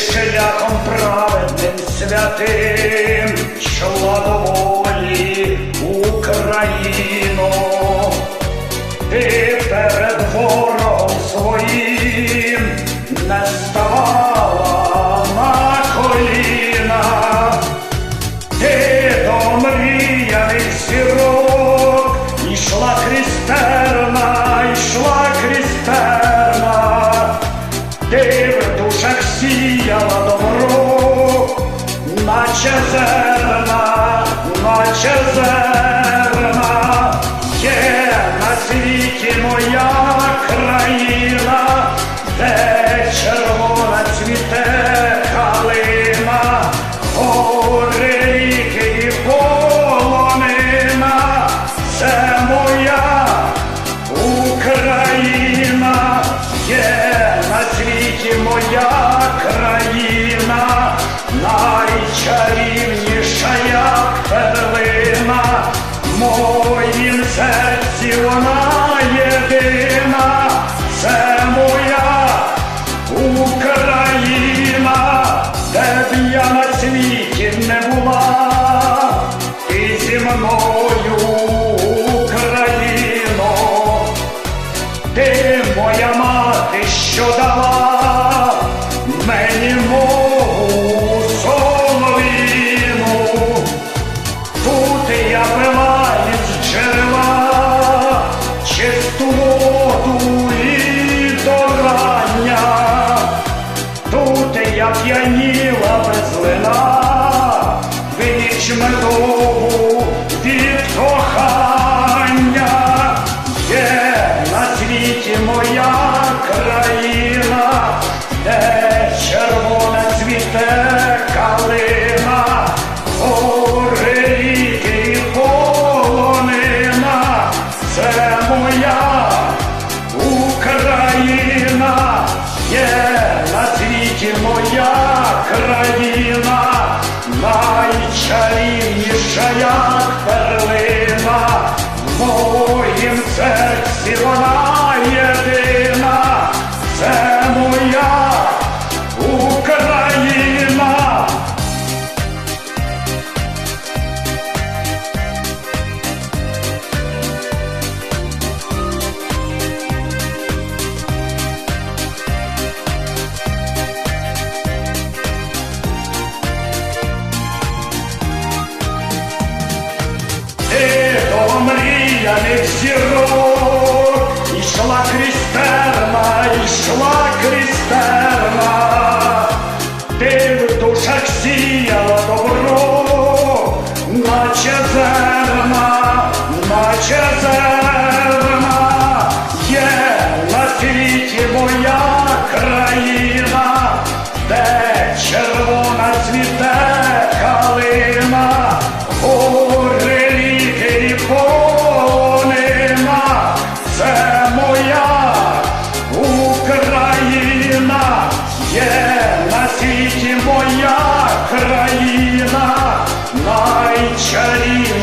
шляхом праведним святим, шла до волі Україну, ти перед ворогом своїм не став. зерна, наче зерна, є на світі моя країна, де червона цвіте калина, гори ріки і полонина, це моя Україна, є на світі моя країна. Ти моя мати, що дала. воїн це сіланає. п'яних зірок, ішла крістерна, ішла крістерна, ти в душах сіяла добро, наче земля. моя країна найчарівніша.